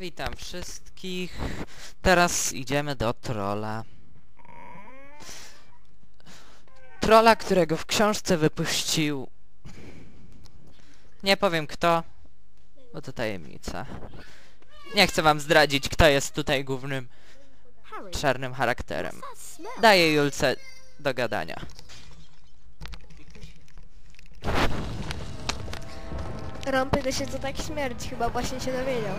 Witam wszystkich. Teraz idziemy do trolla. Trolla, którego w książce wypuścił... Nie powiem kto, bo to tajemnica. Nie chcę wam zdradzić, kto jest tutaj głównym czarnym charakterem. Daję Julce do gadania. Rąpy się co tak śmierć, chyba właśnie się dowiedział.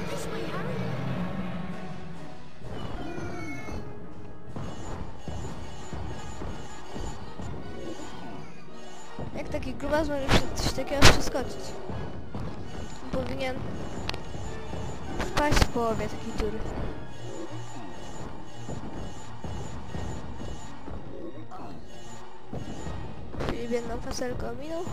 Jak taki grubas może przed coś takiego przeskoczyć? Powinien wpaść w połowie takiej dziury. Filip jedną faselkę ominął.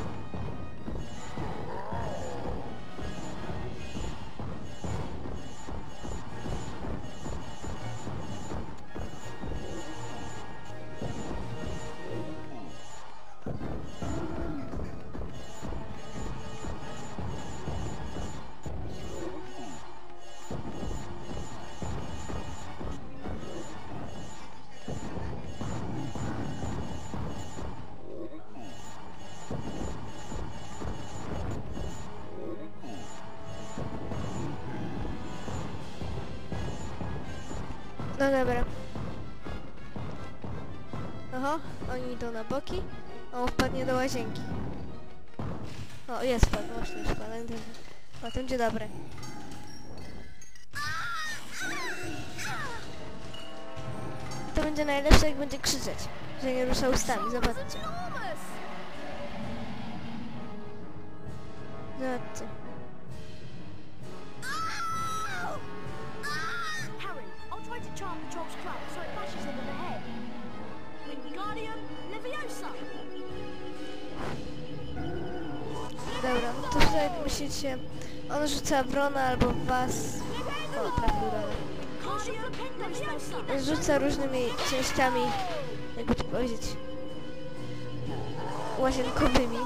No dobra. Oho, oni idą na boki, a on wpadnie do łazienki. O, jest wpadł, właśnie już wpadł. O, to będzie dobre. To będzie najlepsze, jak będzie krzyczeć, że nie rusza ustami, zobaczcie. Zobaczcie. Tutaj musicie... On rzuca wrona albo was. O, rzuca różnymi częściami, jakby to powiedzieć, łazienkowymi.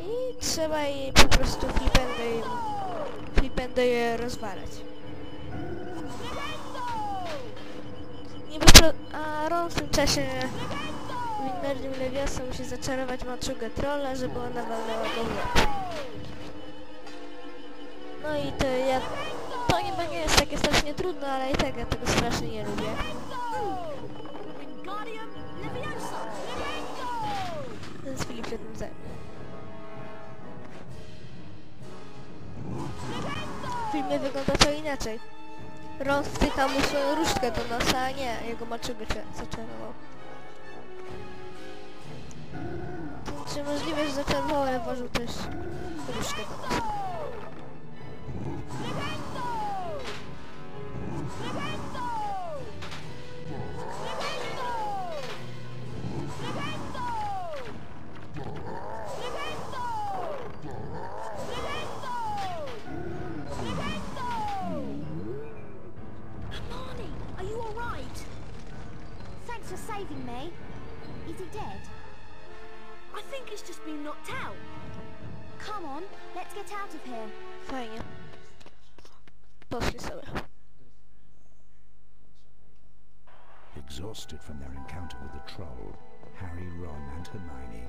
I trzeba jej po prostu flipendo, je- flipendo je rozwalać. A Ron w tym czasie Wingardium Leviosa musi zaczarować maczugę trolla, żeby ona walnęła go w. No i to ja... To niby nie jest takie strasznie trudne, ale i tak ja tego strasznie nie lubię. Leviosa. Więc Filip tym zajmie. W filmie wygląda to inaczej. Ron wtyka mu różdżkę do nosa, a nie jego maczugę zaczarował. Czy możliwe, że zaczarował, ale włożył też różdżkę do nosa. Hermione, are you all right? Thanks for saving me. Is he dead? I think he's just been knocked out. Come on, let's get out of here. Fajnie. Poszli sobie. Exhausted from their encounter with the troll, Harry, Ron and Hermione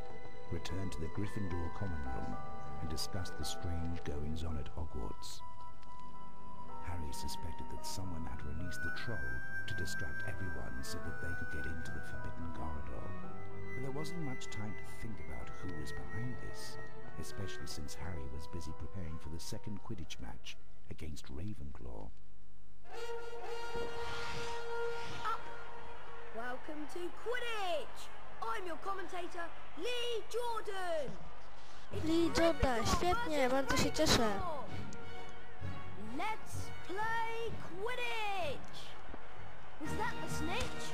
returned to the Gryffindor common room and discussed the strange goings-on at Hogwarts. Harry suspected that someone had released the troll to distract everyone so that they could get into the Forbidden Corridor. But there wasn't much time to think about who was behind this, especially since Harry was busy preparing for the second Quidditch match against Ravenclaw. Up! Welcome to Quidditch. I'm your commentator, Lee Jordan. Lee Jordan, świetnie, bardzo się cieszę. Let's play Quidditch. Was that the snitch?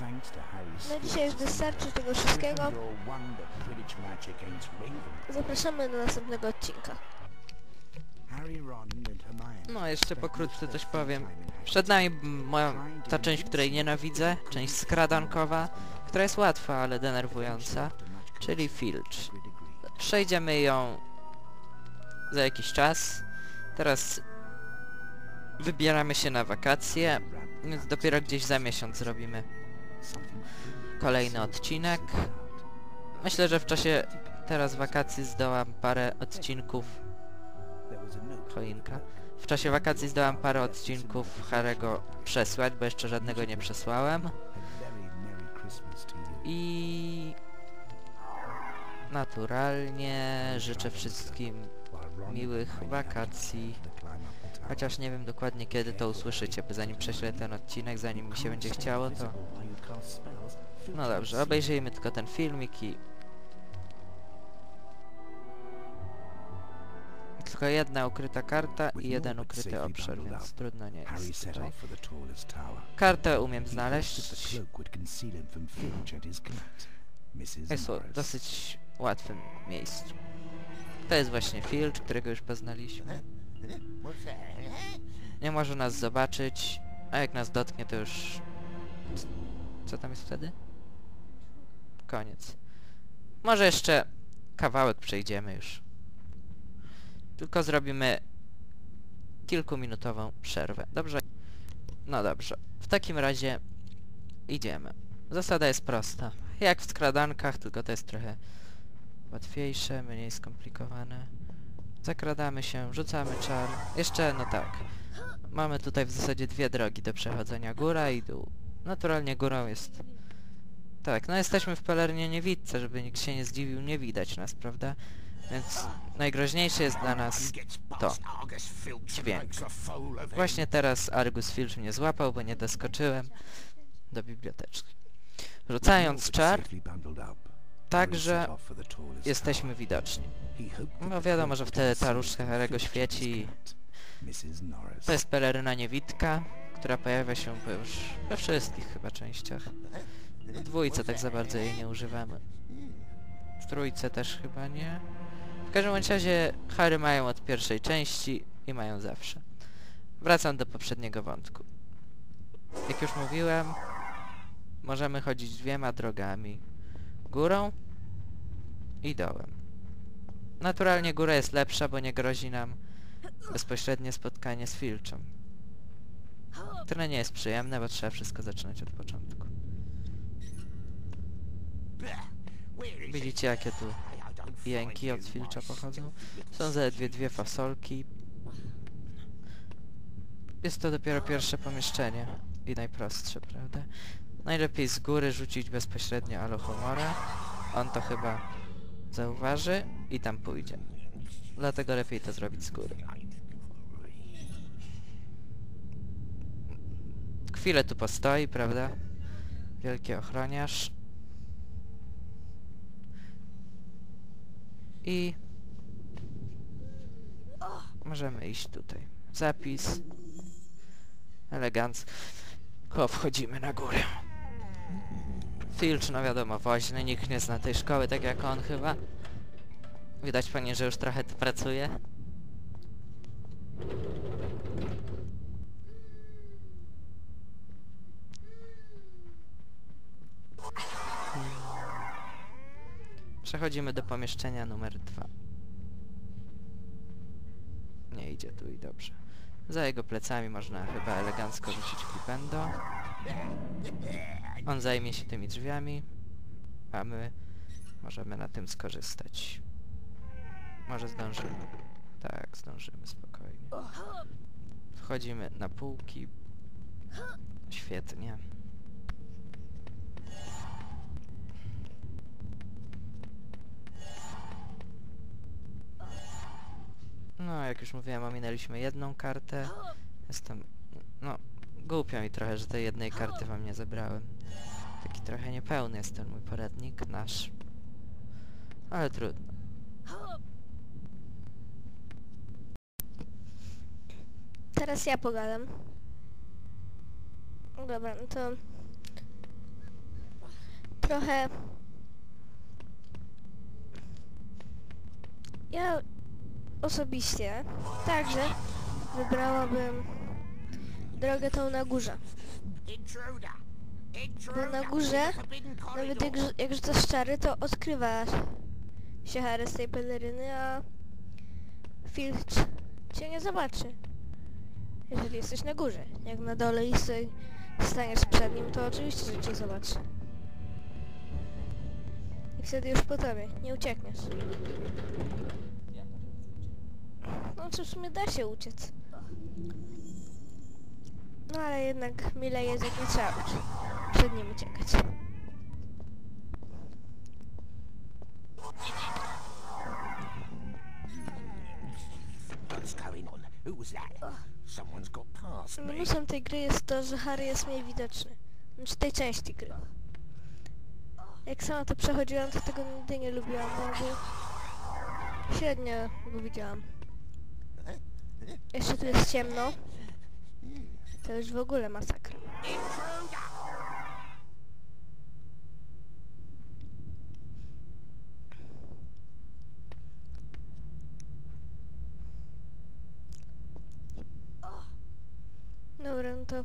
Na dzisiaj już wystarczy tego wszystkiego. Zapraszamy do następnego odcinka. No, jeszcze pokrótce coś powiem. Przed nami moja, ta część, której nienawidzę, część skradankowa, która jest łatwa, ale denerwująca, czyli Filch. Przejdziemy ją za jakiś czas. Teraz wybieramy się na wakacje, więc dopiero gdzieś za miesiąc zrobimy kolejny odcinek. Myślę, że w czasie teraz wakacji zdołam parę odcinków choinka. W czasie wakacji zdołam parę odcinków Harego przesłać, bo jeszcze żadnego nie przesłałem. I naturalnie życzę wszystkim miłych wakacji. Chociaż nie wiem dokładnie kiedy to usłyszycie, bo zanim prześlę ten odcinek, zanim mi się będzie chciało, to... No dobrze, obejrzyjmy tylko ten filmik i... Tylko jedna ukryta karta i jeden ukryty obszar, więc trudno nie jest tutaj. Kartę umiem znaleźć. Jest w dosyć łatwym miejscu. To jest właśnie Filch, którego już poznaliśmy. Nie może nas zobaczyć, a jak nas dotknie to już... Co tam jest wtedy? Koniec. Może jeszcze kawałek przejdziemy już. Tylko zrobimy kilkuminutową przerwę. Dobrze? No dobrze. W takim razie idziemy. Zasada jest prosta. Jak w skradankach, tylko to jest trochę łatwiejsze, mniej skomplikowane. Zakradamy się, rzucamy czar. Jeszcze, no tak. Mamy tutaj w zasadzie dwie drogi do przechodzenia. Góra i dół. Naturalnie górą jest... Tak, no jesteśmy w pelernie niewidce, żeby nikt się nie zdziwił, nie widać nas, prawda? Więc najgroźniejsze jest dla nas to. Dźwięk. Właśnie teraz Argus Filch mnie złapał, bo nie doskoczyłem do biblioteczki. Rzucając czar, także jesteśmy widoczni. No wiadomo, że wtedy ta różdżka and świeci to jest peleryna niewidka, która pojawia się już we wszystkich chyba częściach. W dwójce tak za bardzo jej nie używamy. W trójce też chyba nie. W każdym razie Harry mają od pierwszej części i mają zawsze. Wracam do poprzedniego wątku. Jak już mówiłem, możemy chodzić dwiema drogami. Górą i dołem. Naturalnie góra jest lepsza, bo nie grozi nam bezpośrednie spotkanie z Filczem. Które nie jest przyjemne, bo trzeba wszystko zaczynać od początku. Widzicie jakie tu jęki od Filcza pochodzą? Są zaledwie dwie fasolki. Jest to dopiero pierwsze pomieszczenie i najprostsze, prawda? Najlepiej z góry rzucić bezpośrednio Alohomora. On to chyba zauważy i tam pójdzie. Dlatego lepiej to zrobić z góry. Chwilę tu postoi, prawda? Wielki ochroniarz. I... Możemy iść tutaj. Zapis. Elegancko wchodzimy na górę. Filch, no wiadomo, woźny, nikt nie zna tej szkoły tak jak on chyba. Widać panie, że już trochę tu pracuje. Przechodzimy do pomieszczenia numer dwa. Nie idzie tu i dobrze. Za jego plecami można chyba elegancko rzucić flipendo. On zajmie się tymi drzwiami, a my możemy na tym skorzystać. Może zdążymy. Tak, zdążymy spokojnie. Wchodzimy na półki. Świetnie. No, jak już mówiłem, ominęliśmy jedną kartę. Jestem... No, głupio mi trochę, że tej jednej karty wam nie zebrałem. Taki trochę niepełny jest ten mój poradnik, nasz. Ale trudno. teraz ja pogadam. Dobra, no to... Trochę... Ja osobiście także wybrałabym drogę tą na górze. Bo na górze, nawet jak, jak rzucasz czary, to odkrywasz się Harry z tej peleryny, a Filch cię nie zobaczy. Jeżeli jesteś na górze. Jak na dole i staniesz przed nim, to oczywiście, że cię zobaczy. I wtedy już po tobie, nie uciekniesz. No cóż, w sumie da się uciec. No ale jednak mile jest, jak nie trzeba uciec- przed nim uciekać. Minusem tej gry jest to, że Harry jest mniej widoczny. Znaczy tej części gry. Jak sama to przechodziłam, to tego nigdy nie lubiłam, bo średnio go widziałam. Jeszcze tu jest ciemno. To już w ogóle masakra. Dobra, no to...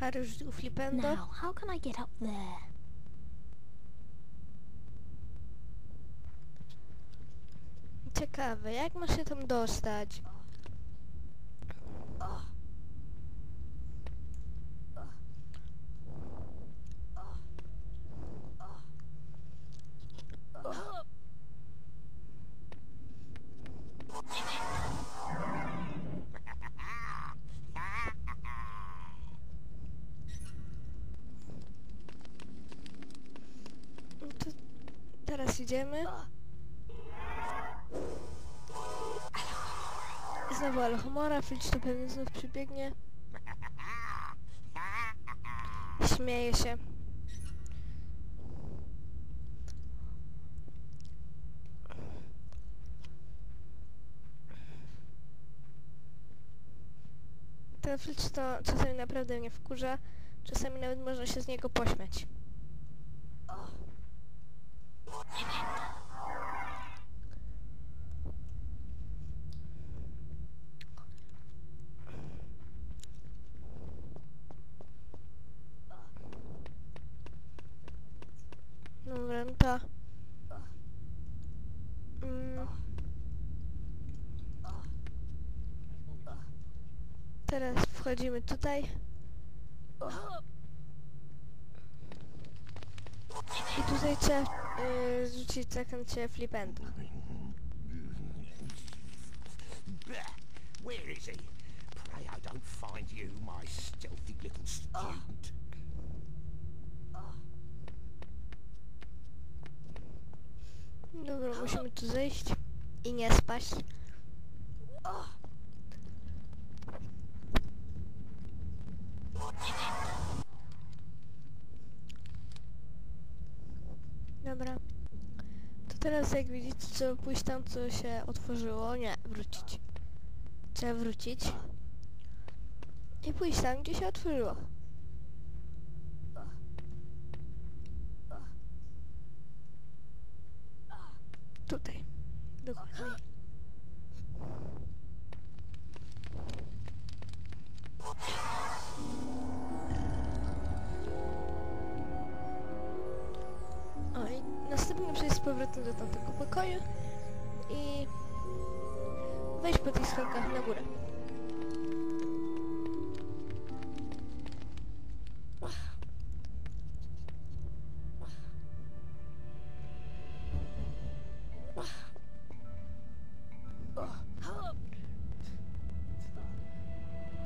Harry u flipendo. Now, how can I get up there? Ciekawe, jak ma się tam dostać? No to teraz idziemy. Znowu Alchomora, Filch to pewnie znów przybiegnie. Śmieje się. Ten Filch to czasami naprawdę mnie wkurza. Czasami nawet można się z niego pośmiać. Dobra, no to... Mm. Teraz wchodzimy tutaj. I tutaj trzeba y, rzucić flipenda. Bleh. Where is he? Pray I don't find you, my stealthy little student. Dobra, musimy tu zejść i nie spaść. Dobra. To teraz jak widzicie trzeba pójść tam co się otworzyło. Nie, wrócić. Trzeba wrócić. I pójść tam gdzie się otworzyło. Tutaj. Dokładnie. Powrotem do tamtego pokoju i wejść po tych schodkach na górę.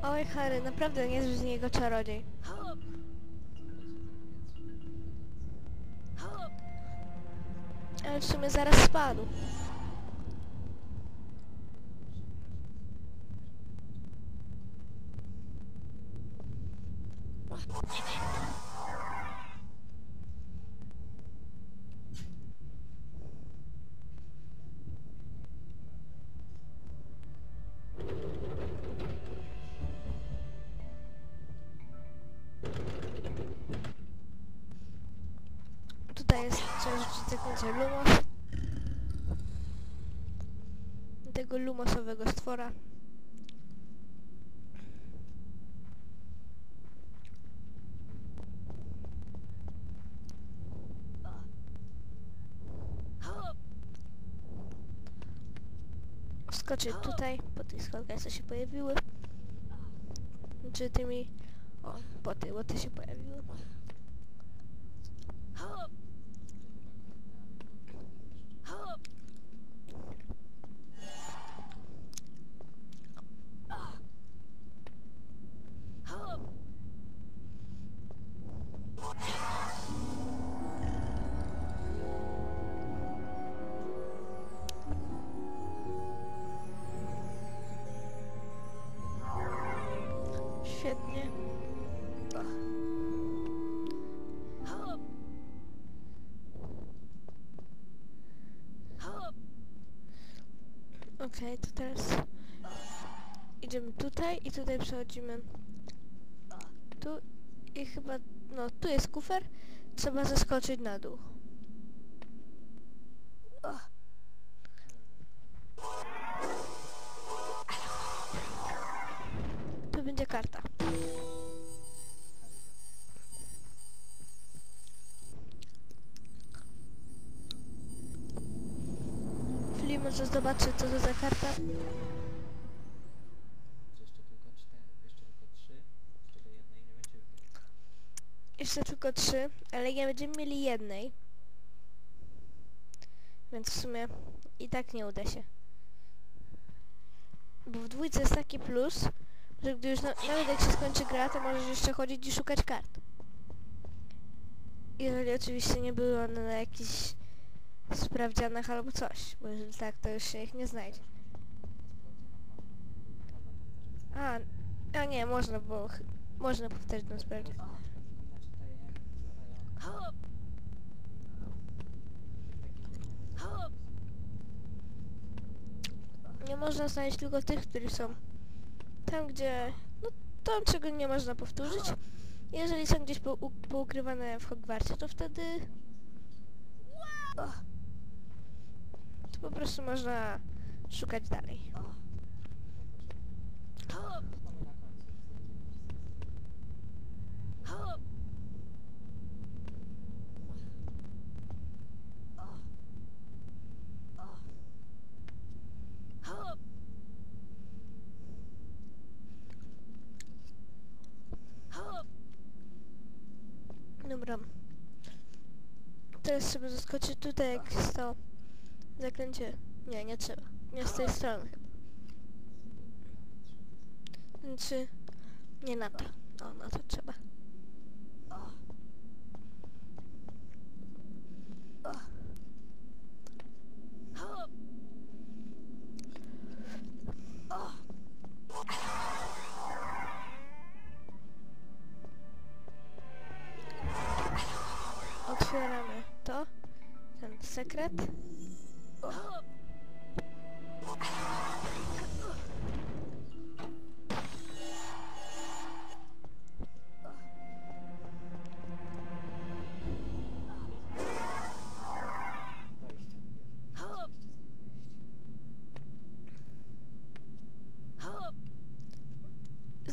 Oj Harry, naprawdę nie jest z niego czarodziej. uciekniemy zaraz z panu. Tutaj jest coś, co ty Tego stwora. Skoczyć tutaj, po tych schodkach co się pojawiły. Czy tymi... O, po tych, bo te się pojawiły. Okej, to teraz idziemy tutaj i tutaj przechodzimy tu i chyba, no tu jest kufer, trzeba zeskoczyć na dół. Zobaczy co to za karta. Jeszcze tylko cztery, jeszcze tylko trzy, z czego jednej nie będzie Jeszcze tylko trzy, ale nie będziemy mieli jednej. Więc w sumie i tak nie uda się. Bo w dwójce jest taki plus, że gdy już na, nawet jak się skończy gra, to możesz jeszcze chodzić i szukać kart. Jeżeli oczywiście nie były one na jakichś sprawdzianach albo coś, bo jeżeli tak, to już się ich nie znajdzie. A, a nie, można, ch- można powtórzyć ten sprawdzian. Nie można znaleźć tylko tych, którzy są tam, gdzie... No tam, czego nie można powtórzyć. Jeżeli są gdzieś pou poukrywane w Hogwarcie, to wtedy... To po prostu można szukać dalej. Dobra. Teraz sobie zaskoczyć tutaj, jak jest to zaklęcie. Nie, nie trzeba. Nie z tej strony chyba. Czy... Nie na to. O, na to trzeba. Otwieramy to. Ten sekret.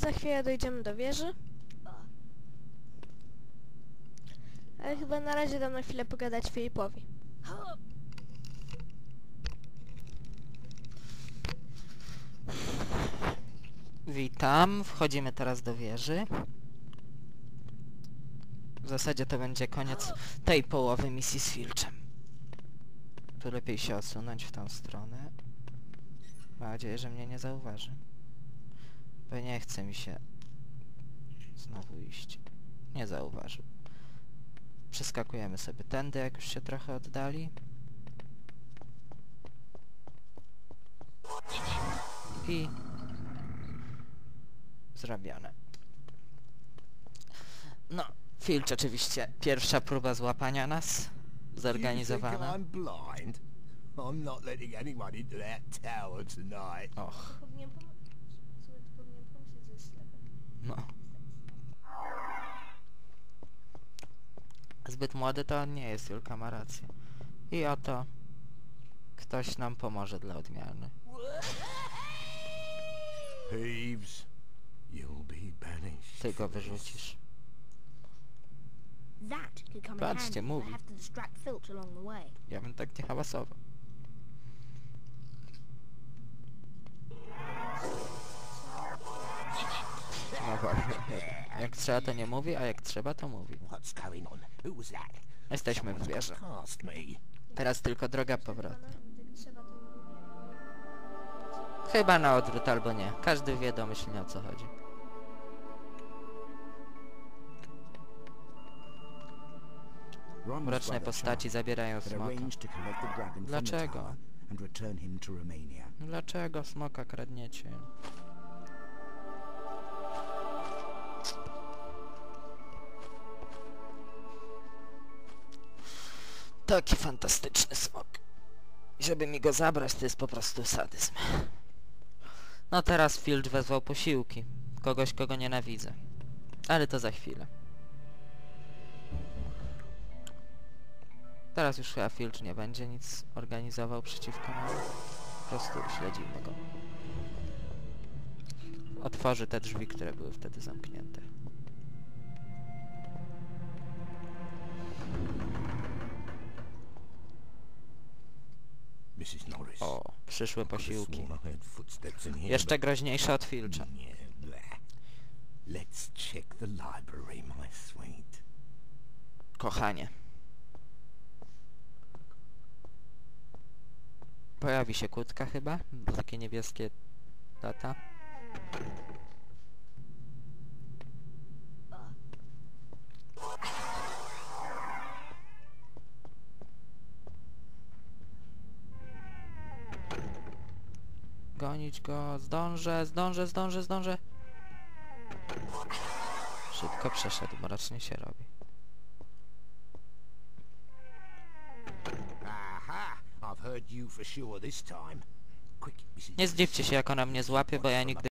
Za chwilę dojdziemy do wieży. Ale chyba na razie dam na chwilę pogadać Filipowi. Witam, wchodzimy teraz do wieży. W zasadzie to będzie koniec tej połowy misji z Filczem. Tu lepiej się odsunąć w tą stronę. Mam nadzieję, że mnie nie zauważy. Bo nie chce mi się znowu iść. Nie zauważył. Przeskakujemy sobie tędy, jak już się trochę oddali. I zrobione. No, Filcz oczywiście. Pierwsza próba złapania nas. Zorganizowana. You no. Zbyt młody to on nie jest, Julka ma rację. I oto ktoś nam pomoże dla odmiany. Peeves, you'll be banished. Ty go wyrzucisz. That could come in Patrzcie, handy if I mówi. have to distract Filch along the way. Ja bym tak nie hałasował. Właśnie. Jak trzeba to nie mówi, a jak trzeba to mówi. Jesteśmy w wieży. Teraz tylko droga powrotna. Chyba na odwrót albo nie. Każdy wie domyślnie o co chodzi. Mroczne postaci zabierają smoka. Dlaczego? Dlaczego smoka kradniecie? Taki fantastyczny smok. Żeby mi go zabrać, to jest po prostu sadyzm. No teraz Filch wezwał posiłki. Kogoś, kogo nienawidzę. Ale to za chwilę. Teraz już chyba Filch nie będzie nic organizował przeciwko nam. Po prostu śledzimy go. Otworzy te drzwi, które były wtedy zamknięte. Bleh. Let's check the library, my sweet. Kochanie. Pojawi się kłódka chyba? Bo takie niebieskie data. Gonić go, zdążę, zdążę, zdążę, zdążę. Szybko przeszedł, mrocznie się robi. Nie zdziwcie się jak ona mnie złapie, bo ja nigdy